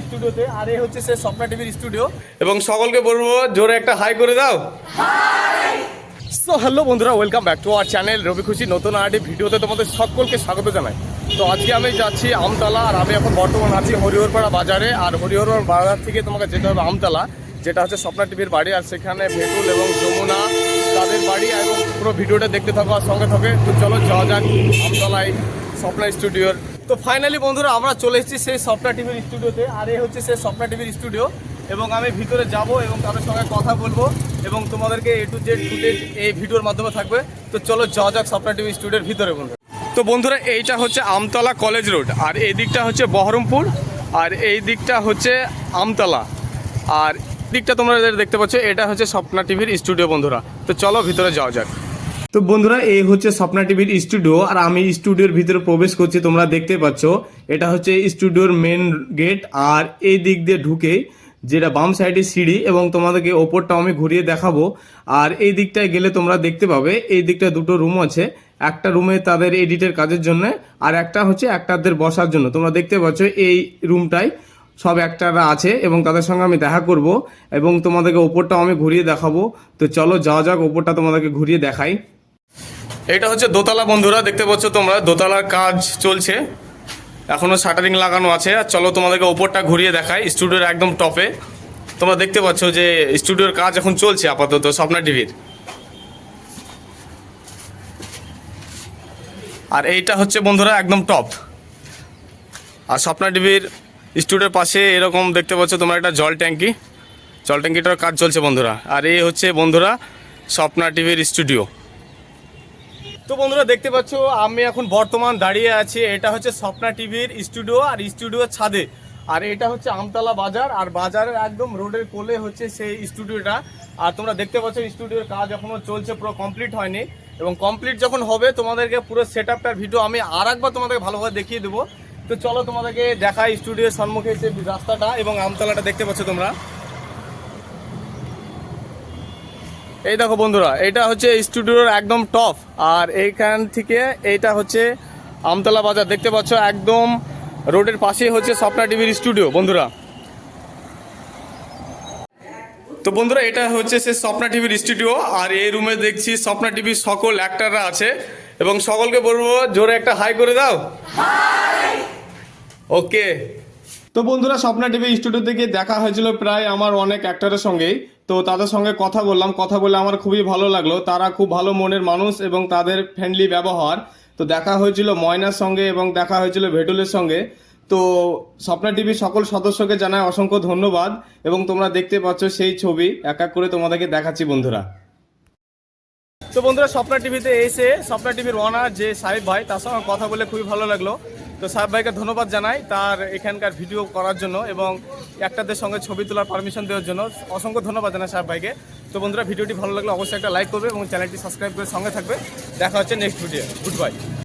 স্টুডিওতে আর এ হচ্ছে সে স্বপ্না টিভির স্টুডিও। এবং সকলকে বলব জোরে একটা হাই করে দাও। সো হ্যালো বন্ধুরা welcome back to our channel Rabi Khushi নতুন আরেকটি ভিডিওতে তোমাদের সকলকে স্বাগত জানাই। তো আজকে আমি যাচ্ছি আমতলা আর আমি এখন বর্তমান আছি হরিহরপাড়া বাজারে আর হরিহরপাড়া বাজার থেকে তোমাকে যেতে হবে আমতলা যেটা হচ্ছে স্বপ্না টিভির বাড়ি আর সেখানে ভেটুল এবং যমুনা তাদের বাড়ি এবং পুরো ভিডিওটা দেখতে থাকো আর সঙ্গে থাকে। তো চলো যাওয়া যাক আমতলায় স্বপ্না স্টুডিওর তো ফাইনালি বন্ধুরা, আমরা চলে এসেছি সেই স্বপ্না টিভির স্টুডিওতে আর এই হচ্ছে সেই স্বপ্না টিভির স্টুডিও এবং আমি ভিতরে যাব এবং তাদের সঙ্গে কথা বলব এবং তোমাদেরকে এ টু জেড ফুটেজ এই ভিডিওর মাধ্যমে থাকবে। তো চলো যাওয়া যাক স্বপ্না টিভি স্টুডিওর ভিতরে বন্ধু তো বন্ধুরা, এইটা হচ্ছে আমতলা কলেজ রোড আর এই দিকটা হচ্ছে বহরমপুর, আর এই দিকটা হচ্ছে আমতলা। আর দিকটা তোমরা দেখতে পাচ্ছ, এটা হচ্ছে স্বপ্না টিভির স্টুডিও বন্ধুরা। তো চলো ভিতরে যাওয়া যাক। তো বন্ধুরা, এই হচ্ছে স্বপ্না টিভির স্টুডিও আর আমি স্টুডিওর ভিতরে প্রবেশ করছি, তোমরা দেখতে পাচ্ছ। এটা হচ্ছে স্টুডিওর মেন গেট আর এই দিক দিয়ে ঢুকে যেটা বাম সাইডে সিঁড়ি, এবং তোমাদেরকে ওপরটা আমি ঘুরিয়ে দেখাবো। আর এই দিকটায় গেলে তোমরা দেখতে পাবে, এই দিকটা দুটো রুম আছে। একটা রুমে তাদের এডিটের কাজের জন্য, আর একটা হচ্ছে একটাদের বসার জন্য। তোমরা দেখতে পাচ্ছ, এই রুমটায় সব একটারা আছে, এবং তাদের সঙ্গে আমি দেখা করব, এবং তোমাদেরকে ওপরটাও আমি ঘুরিয়ে দেখাবো। তো চলো, যাওয়া যাক, ওপরটা তোমাদেরকে ঘুরিয়ে দেখাই। এটা হচ্ছে দোতলা বন্ধুরা, দেখতে পাচ্ছ তোমরা, দোতলার কাজ চলছে। এখনও শাটারিং লাগানো আছে, আর চলো তোমাদেরকে ওপরটা ঘুরিয়ে দেখাই, স্টুডিওর একদম টপে। তোমরা দেখতে পাচ্ছ যে স্টুডিওর কাজ এখন চলছে আপাতত স্বপ্না টিভির। আর এইটা হচ্ছে বন্ধুরা একদম টপ। আর স্বপ্না টিভির স্টুডিওর পাশে এরকম দেখতে পাচ্ছ তোমরা একটা জল ট্যাঙ্কি। জল ট্যাঙ্কিটার কাজ চলছে বন্ধুরা। আর এই হচ্ছে বন্ধুরা স্বপ্না টিভির স্টুডিও। তো বন্ধুরা দেখতে পাচ্ছ, আমি এখন বর্তমান দাঁড়িয়ে আছি। এটা হচ্ছে স্বপ্না টিভির স্টুডিও আর স্টুডিওর ছাদে। আর এটা হচ্ছে আমতলা বাজার, আর বাজারের একদম রোডের কোলে হচ্ছে সেই স্টুডিওটা। আর তোমরা দেখতে পাচ্ছ, স্টুডিওর কাজ এখনও চলছে, পুরো কমপ্লিট হয়নি। এবং কমপ্লিট যখন হবে, তোমাদেরকে পুরো সেট আপটার ভিডিও আমি আর একবার তোমাদেরকে ভালোভাবে দেখিয়ে দেবো। তো চলো তোমাদেরকে দেখাই স্টুডিওর সম্মুখে যে রাস্তাটা এবং আমতলাটা দেখতে পাচ্ছ তোমরা। এই দেখো বন্ধুরা, এটা হচ্ছে স্টুডিওর একদম টপ আর এইখান থেকে এইটা হচ্ছে আমতলা বাজার, দেখতে পাচ্ছ একদম রোডের পাশেই হচ্ছে স্বপ্না টিভির স্টুডিও, বন্ধুরা। তো বন্ধুরা, এটা হচ্ছে সে স্বপ্না টিভির স্টুডিও, আর এই রুমে দেখছি স্বপ্না টিভির সকল অ্যাক্টাররা আছে। এবং সকলকে বলব, জোরে একটা হাই করে দাও। ওকে তো বন্ধুরা, স্বপ্না টিভি স্টুডিও থেকে দেখা হয়েছিল প্রায় আমার অনেক অ্যাক্টারের সঙ্গেই। তো তাদের সঙ্গে কথা বললাম। কথা বলে আমার খুবই ভালো লাগল। তারা খুব ভালো মনের মানুষ এবং তাদের ফ্রেন্ডলি ব্যবহার। তো দেখা হয়েছিল ময়নার সঙ্গে এবং দেখা হয়েছিল ভেটুলের সঙ্গে। তো স্বপ্না টিভির সকল সদস্যকে জানায় অসংখ্য ধন্যবাদ এবং তোমরা দেখতে পাচ্ছ সেই ছবি। এক এক করে তোমাদেরকে দেখাচ্ছি বন্ধুরা। তো বন্ধুরা, স্বপ্না টিভিতে এসে, স্বপ্না টিভির ওনার যে সাহেব ভাই, তার সঙ্গে কথা বলে খুবই ভালো লাগল। তো সাহেব ভাইকে ধন্যবাদ জানাই তার এখানকার ভিডিও করার জন্য এবং একটাদের সঙ্গে ছবি তোলার পারমিশন দেওয়ার জন্য। অসংখ্য ধন্যবাদ জানাই সাহেব ভাইকে। তো বন্ধুরা, ভিডিওটি ভালো লাগলে অবশ্যই একটা লাইক করবে এবং চ্যানেলটি সাবস্ক্রাইব করে সঙ্গে থাকবে। দেখা হচ্ছে নেক্সট ভিডিও গুড বাই